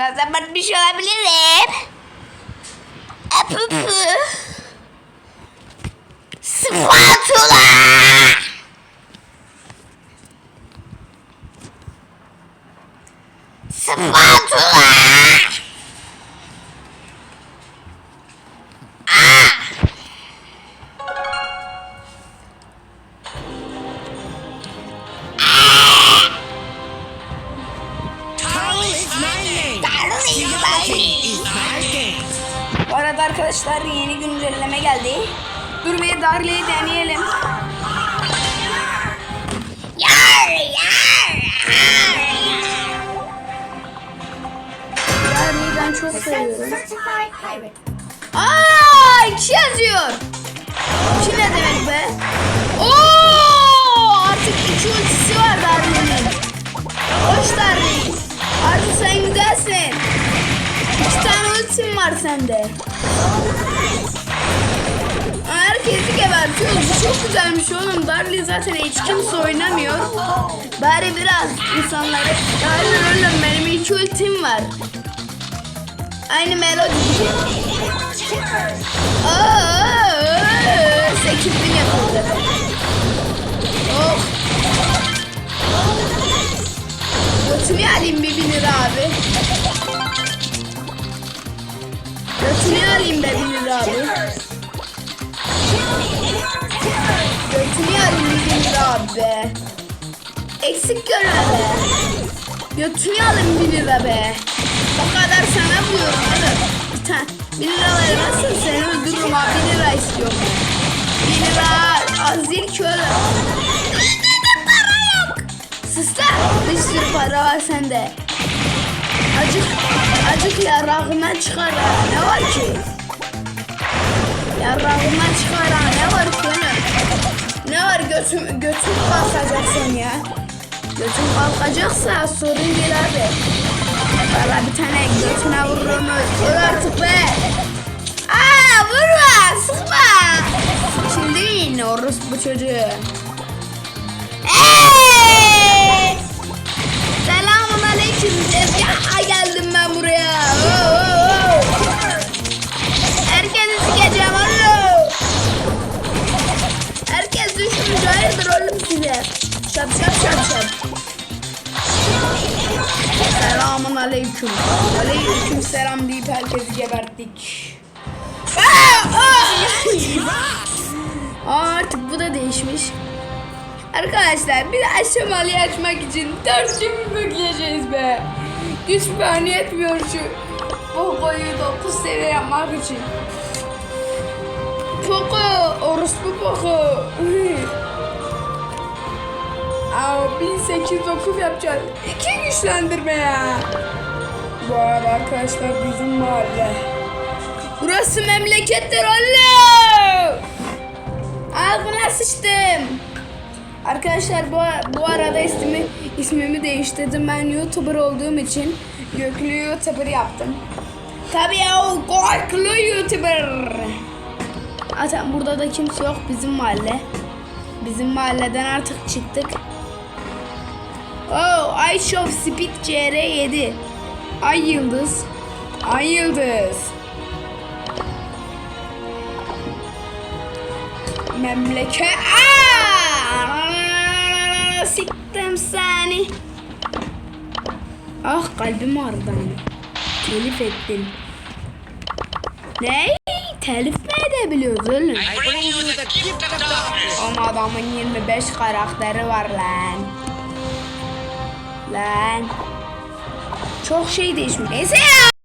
biraz abartmış olabilirim. Apupu. Spatula. Spatula. Arada arkadaşlar yeni güncelleme geldi. Dur bir Darley'i deneyelim. Yar yar Darley'i ben çok seviyorum. Aa, iki yazıyor. İki ne demek be? Oo, var sende. Herkesi gebertiyor. Bu çok güzelmiş oğlum. Darley zaten hiç kimse oynamıyor. Bari biraz insanları... Aynen oğlum benim iki ultim var. Aynı melodi gibi. Aa, 8 bin yapıldı. Oh. Götünü alayım bir bin lira abi. Götünü alayım be lira abi. Götünü alayım bir lira abi. Eksik görme be. Götünü alayım bir lira. O kadar sana buluyorum oğlum. Bir tane bir lira vermezsen seni öldürürüm abi. Bir lira istiyorum. Bir lira az değil ki oğlum. Para yok. Sus lan. Bir sürü para var sende. Acık, acık yarağından çıkar ha. Ne var ki? Yarağından çıkar ha. Ne var ki? Ne var götüm, götüm kalkacak sen ya. Götüm kalkacaksa sorun değil abi. Valla bir tane götüne vururum öl artık be. Aa vurma sıkma. Şimdi yine orospu çocuğu. Hey! Selamun aleyküm. Tezgaha geldim ben buraya. Oo, oo, oo. Herkesi sikeceğim oğlum. Herkes düşmüş. Hayırdır oğlum size? Şap şap şap şap. Selamun aleyküm. Aleyküm selam deyip herkesi geberttik. Aa, artık bu da değişmiş. Arkadaşlar bir aşamalı açmak için 4 gün bekleyeceğiz be. Güç puanı yetmiyor şu Poco'yu 9 seviye yapmak için. Poco, orospu Poco. Aa, 1809 yapacağız. İki güçlendirme ya. Bu arkadaşlar bizim mahalle. Burası memlekettir oğlum. Arkadaşlar bu, bu arada ismimi, ismimi değiştirdim. Ben YouTuber olduğum için Göklü YouTuber yaptım. Tabii ya o korkulu YouTuber. Zaten burada da kimse yok bizim mahalle. Bizim mahalleden artık çıktık. Oh, Ice of Speed CR7. Ay yıldız. Ay yıldız. Memleket. Aa! Siktim seni. Ah kalbim ağrıdı ama. Telif ettin. Ne? Telif mi edebiliyoruz oğlum? Ama adamın 25 karakteri var lan. Lan. Çok şey değişmiş. Neyse ya.